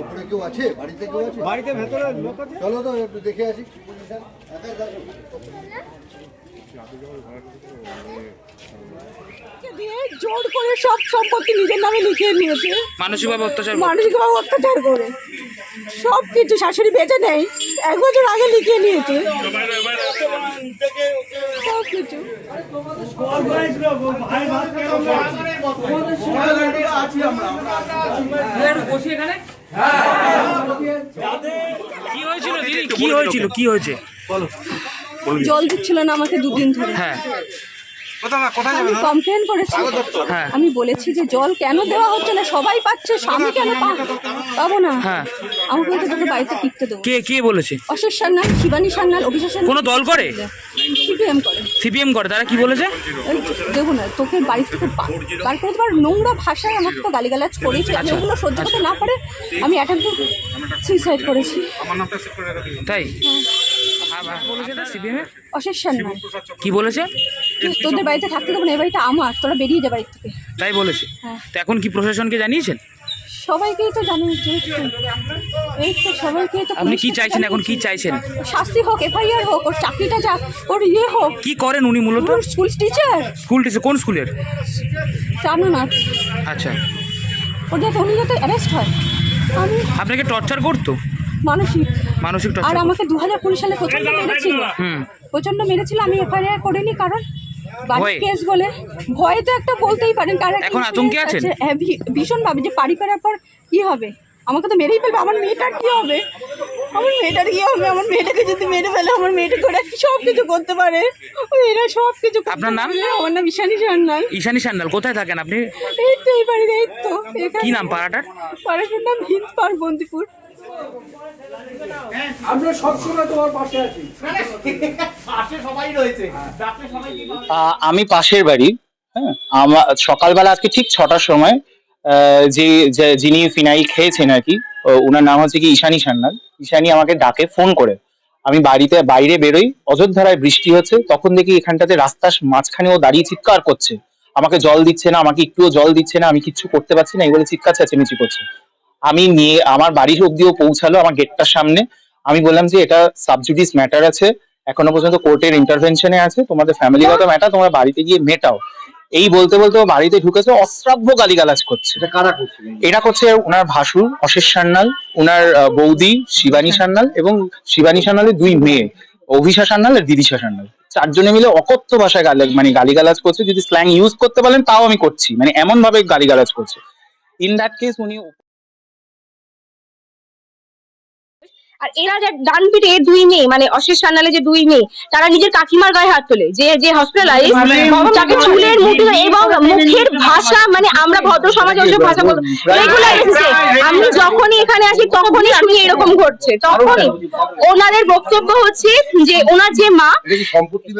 ওপরে কেউ আছে? বাড়িতে কেউ আছে? বাড়িতে ভেতরে লোক আছে? চলো তো একটু দেখে আসি। জোর করে সব সম্পত্তি নিজের নামে লিখিয়ে নিয়েছে। মানসিকভাবে অত্যাচার। মানসিকভাবে অত্যাচার করে। সব কিছু শাশুড়ি বেঁচে নেই এক বছর আগে লিখিয়ে নিয়েছে। সব কিছু। কি হয়েছিল দিদি? কি হয়েছিল? কি হয়েছে? জল দিচ্ছিল না আমাকে দুদিন ধরে। হ্যাঁ। আমি কমপ্লেন করেছি। হ্যাঁ। আমি বলেছি যে জল কেন দেওয়া হচ্ছে না? সবাই পাচ্ছে স্বামী কেন পাবো না? হ্যাঁ। আমাকে বলতে তোকে বাড়িতে টিকতে দেবো। কে কে বলেছে? অশেষ সান্যাল শিবানী সান্যাল অভিষেক সান্যাল। কোনো দল করে? সিপিএম করে। সিপিএম করে। তারা কি বলেছে? দেবো না তোকে বাড়ি থেকে বার করে দেবার নোংরা ভাষায় আমাকে তো গালিগালাজ করেছি। আমি ওগুলো সহ্য করতে না পারে আমি অ্যাটেম্প সুইসাইড করেছি। তাই? হ্যাঁ, অশেষ সান্যাল কি বলেছে? তোদের বাড়িতে থাকতে দেবো না এই বাড়িটা আমার তোরা বেরিয়ে যা বাড়ি থেকে। তাই বলেছে? হ্যাঁ। তো এখন কি প্রশাসনকে জানিয়েছেন? সবাইকেই তো জানেন এই তো সবাইকেই তো আপনি কি চাইছেন এখন? কি চাইছেন? শাস্তি হোক এফআইআর হোক ওর চাকরিটা যাক ওর ইয়ে হোক। কি করেন উনি মূলত? School teacher. স্কুল টিচার কোন স্কুলের? আচ্ছা। উনি যাতে অ্যারেস্ট হয়। আমি আপনাকে টর্চার করতো? মানসিক। মানসিক আর আমাকে দু হাজার কুড়ি সালে প্রচণ্ড মেরেছিল। হুম প্রচণ্ড মেরেছিল আমি এফআইআর করিনি কারণ কেস বলে। ভয় তো একটা বলতেই পারেন কারণ এখন আতঙ্কে আছেন? হ্যাঁ ভীষণ ভাবে যে বাড়ি ফেরার পর কি হবে? আমাকে তো মেরেই ফেলবে আমার মেয়েটার কি হবে? আমার মেয়েটার কি হবে? আমার মেয়েটাকে যদি মেরে ফেলে আমার মেয়েটাকে ওরা কি সব কিছু করতে পারে? এরা সব কিছু করতে আপনার নাম? আমার নাম ঈশানী সান্যাল। ঈশানী সান্যাল কোথায় থাকেন আপনি? এই তো এই বাড়িতে এই তো। কি নাম পাড়াটার? পাড়াটার নাম হিন্দ বন্দিপুর আমরা সবসময় তোমার পাশে আছি। আহ, আমি পাশের বাড়ি হ্যাঁ? আমার সকালবেলা আজকে ঠিক ছটার সময় যে যে- যিনি ফিনাইল খেয়েছেন আর কি ওনার নাম হচ্ছে কি ঈশানী সান্যাল। ঈশানী আমাকে ডাকে ফোন করে। আমি বাড়িতে বাইরে বেরোই অযোধ্যারায় বৃষ্টি হচ্ছে তখন দেখি এখানটাতে রাস্তার মাঝখানে ও দাঁড়িয়ে চিৎকার করছে। আমাকে জল দিচ্ছে না আমাকে একটুও জল দিচ্ছে না আমি কিচ্ছু করতে পারছি না এই বলে চিৎকার চেঁচামেচি করছে। আমি নিয়ে আমার বাড়ির অব্দিও পৌঁছালো আমার গেটটার সামনে। আমি বললাম যে এটা সাবজুডিস ম্যাটার আছে এখনও পর্যন্ত কোর্টের ইন্টারভেনশনে আছে তোমাদের ফ্যামিলিগত ম্যাটার তোমরা বাড়িতে গিয়ে মেটাও। এই বলতে বলতে ও বাড়িতে ঢুকেছে অশ্রাব্য গালিগালাজ করছে। এটা কারা করছিলেন এটা করছে ওনার ভাসুর অশেষ সান্যাল ওনার বৌদি শিবানী সান্যাল এবং শিবানী সান্যালের দুই মেয়ে অভিষা সান্যাল আর দিদিশা সান্যাল। চারজনে মিলে অকথ্য ভাষায় গালি মানে গালিগালাজ করছে। যদি স্ল্যাং ইউজ করতে পারেন তাও আমি করছি। মানে এমন ভাবে গালিগালাজ করছে। ইন দ্যাট কেস উনি আর এরা যে ডান পিঠে দুই মেয়ে মানে অশেষ সান্যালে যে দুই মেয়ে তারা নিজের কাকিমার গায়ে হাত তোলে যে যে হসপিটালাইজ তাকে চুলের মুঠি এবং মুখের ভাষা মানে আমরা ভদ্র সমাজে ওসব ভাষা বলব। এগুলো এসেছে। আমি যখনই এখানে আসি তখনই শুনি এরকম ঘটছে। তখনই ওনাদের বক্তব্য হচ্ছে যে ওনার যে মা সম্পত্তি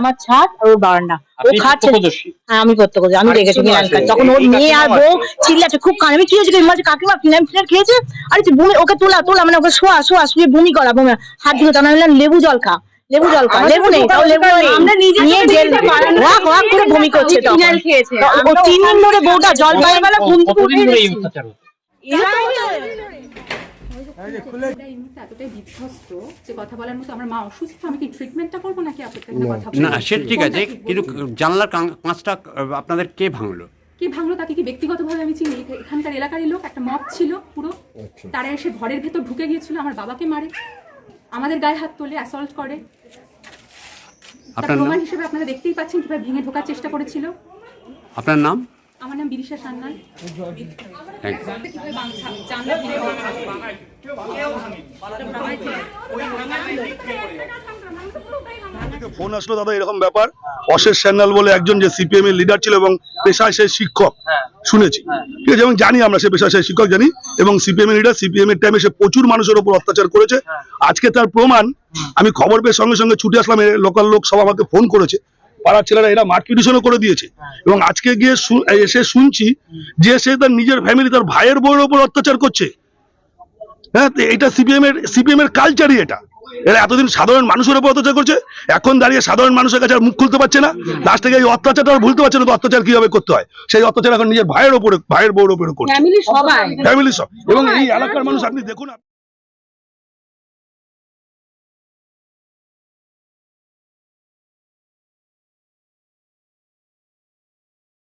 আমার ছাদ আর ওর বারান্দা। ও খাচ্ছে। প্রত্যক্ষদর্শী? হ্যাঁ আমি প্রত্যক্ষ আমি দেখেছি খাচ্ছে তখন ওর মেয়ে আর বউ আছে? চিল্লাচ্ছে খুব কানে। আমি কি হয়েছে বলছে কাকিমা ফিনাইল ফিনাইল খেয়েছে? আরে তুই বমি ওকে তোলা তোলা মানে ওকে শোয়া শোয়া শুয়ে বমি করা বমি হাত দিল তখন আমি লেবু জল খা লেবু জল খা। লেবু নেই তাও লেবু নেই। নিয়ে না। ওয়াক ওয়াক করে বমি করছে তখন। ফিনাইল খেয়েছে। তো ও তিন দিন ধরে বউটা জল পায় বেলা ঘুম থেকে উঠে গেছে। এটা এই মুহূর্তে এতটাই বিধ্বস্ত যে কথা বলার মতো আমার মা অসুস্থ আমি কি ট্রিটমেন্টটা করব নাকি আপনার কথা না সে ঠিক আছে কোনটা কি? কিন্তু জানলার কাঁচটা আপনাদের কে ভাঙলো? কে ভাঙলো তাকে কি ব্যক্তিগতভাবে আমি চিনি? এখানকার এলাকারই লোক একটা মব ছিল পুরো। তারা এসে ঘরের ভেতর ঢুকে গিয়েছিল আমার বাবাকে মারে। আমাদের গায়ে হাত তোলে অ্যাসল্ট করে। আপনার প্রমাণ হিসেবে আপনারা দেখতেই পাচ্ছেন কীভাবে ভেঙে ঢোকার চেষ্টা করেছিল। আপনার নাম? আমার নাম বিদিশা থেকে ফোন আসলো দাদা এরকম ব্যাপার। অশেষ স্যান্যাল বলে একজন যে সিপিএম এর লিডার ছিল এবং পেশায় সে শিক্ষক শুনেছি। ঠিক আছে এবং জানি আমরা সে পেশায় সে শিক্ষক জানি। এবং সিপিএম এর লিডার সিপিএম এর টাইমে সে প্রচুর মানুষের উপর অত্যাচার করেছে। আজকে তার প্রমাণ আমি খবর পেয়ে সঙ্গে সঙ্গে ছুটে আসলাম লোকাল লোক সব আমাকে ফোন করেছে। পাড়ার ছেলেরা এরা মাঠ পিটিশনও করে দিয়েছে। এবং আজকে গিয়ে এসে শুনছি যে সে তার নিজের ফ্যামিলি তার ভাইয়ের বউয়ের উপর অত্যাচার করছে। হ্যাঁ এটা সিপিএম এর সিপিএম এর কালচারই এটা। এরা এতদিন সাধারণ মানুষের উপর অত্যাচার করছে এখন দাঁড়িয়ে সাধারণ মানুষের কাছে আর মুখ খুলতে পারছে না। লাস্ট থেকে এই অত্যাচারটা আর ভুলতে পারছে না তো অত্যাচার কীভাবে করতে হয়? সেই অত্যাচার এখন নিজের ভাইয়ের ওপরে ভাইয়ের বউর ওপরে করছে। ফ্যামিলি ফ্যামিলি সব। এবং এই এলাকার মানুষ আপনি দেখুন